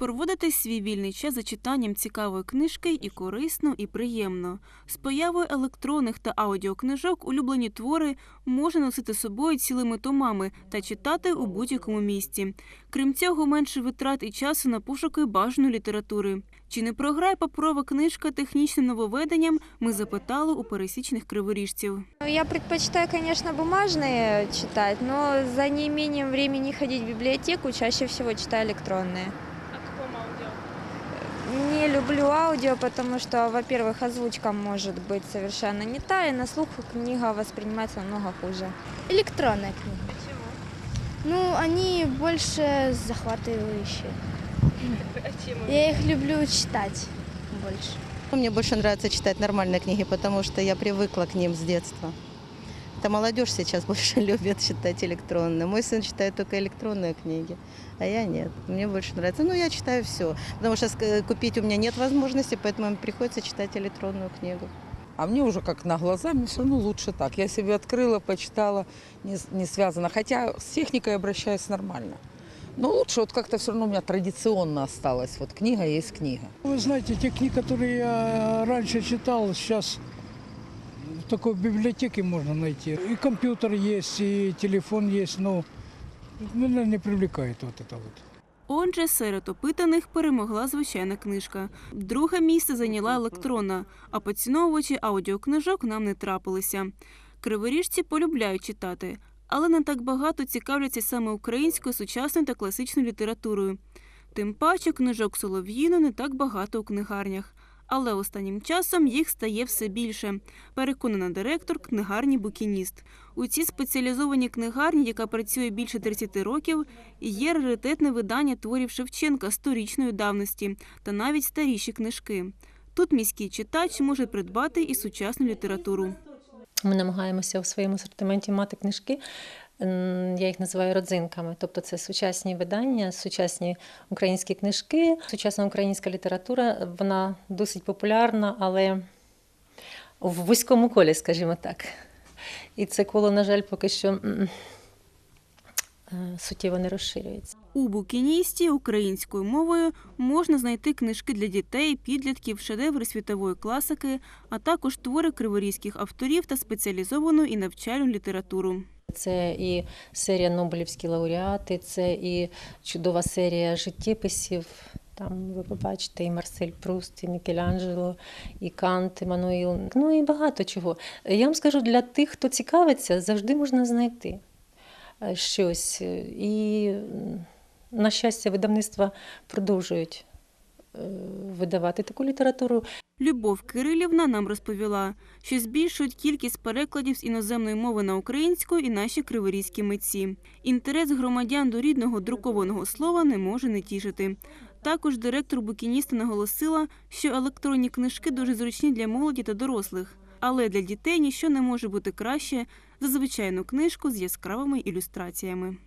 Проводити свій вільний час за читанням цікавої книжки і корисно, і приємно. З появою електронних та аудіокнижок улюблені твори можна носити з собою цілими томами та читати у будь-якому місці. Крім цього, менше витрат і часу на пошуки бажаної літератури. Чи не програє паперова книжка технічним нововведенням? Ми запитали у пересічних криворіжців. Ну, Я предпочитаю, конечно, бумажные читать, но за неимением времени ходить в библиотеку чаще всего читаю электронные. А каком аудіо? Не люблю аудио, потому что, во-первых, озвучка может быть совершенно не та, и на слух книга воспринимается намного хуже. Электронная книга. Ну, они больше захватывающие. Я их люблю читать больше. Мне больше нравится читать нормальные книги, потому что я привыкла к ним с детства. Это молодежь сейчас больше любит читать электронные. Мой сын читает только электронные книги, а я нет. Мне больше нравится. Ну, я читаю все, потому что купить у меня нет возможности, поэтому мне приходится читать электронную книгу. А мне уже как на глаза, мне все равно лучше так. Я себе открыла, почитала, не, не связано. Хотя с техникой обращаюсь нормально. Но лучше вот как-то все равно у меня традиционно осталось. Вот книга есть книга. Вы знаете, те книги, которые я раньше читал, сейчас такой библиотеке можно найти. И компьютер есть, и телефон есть, но меня не привлекает вот это вот. Отже, серед опитаних перемогла звичайна книжка. Друге місце зайняла електронна, а поціновувачі аудіокнижок нам не трапилися. Криворіжці полюбляють читати, але не так багато цікавляться саме українською сучасною та класичною літературою. Тим паче книжок Солов'їну не так багато у книгарнях. Але останнім часом їх стає все більше, переконана директор книгарні Букініст. У цій спеціалізованій книгарні, яка працює більше 30 років, Є раритетне видання творів Шевченка сторічної давності та навіть старіші книжки. Тут міський читач може придбати і сучасну літературу. Ми намагаємося у своєму асортименті мати книжки. Я їх називаю родзинками, тобто це сучасні видання, сучасні українські книжки, сучасна українська література. Вона досить популярна, але в вузькому колі, скажімо так. І це коло, на жаль, поки що е, суттєво не розширюється. У букіністі українською мовою можна знайти книжки для дітей, підлітків, шедеври світової класики, а також твори криворізьких авторів та спеціалізовану і навчальну літературу. Це і серія Нобелівські лауреати, це і чудова серія життєписів. Там ви побачите і Марсель Пруст, і Мікеланджело, і Кант, Еммануїл. Ну і багато чого. Я вам скажу, для тих, хто цікавиться, завжди можна знайти е, щось. І, на щастя, видавництва продовжують видавати таку літературу. Любов Кирилівна нам розповіла, що збільшують кількість перекладів з іноземної мови на українську і наші криворізькі митці. Інтерес громадян до рідного друкованого слова не може не тішити. Також директор букініста наголосила, що електронні книжки дуже зручні для молоді та дорослих. Але для дітей ніщо не може бути краще за звичайну книжку з яскравими ілюстраціями.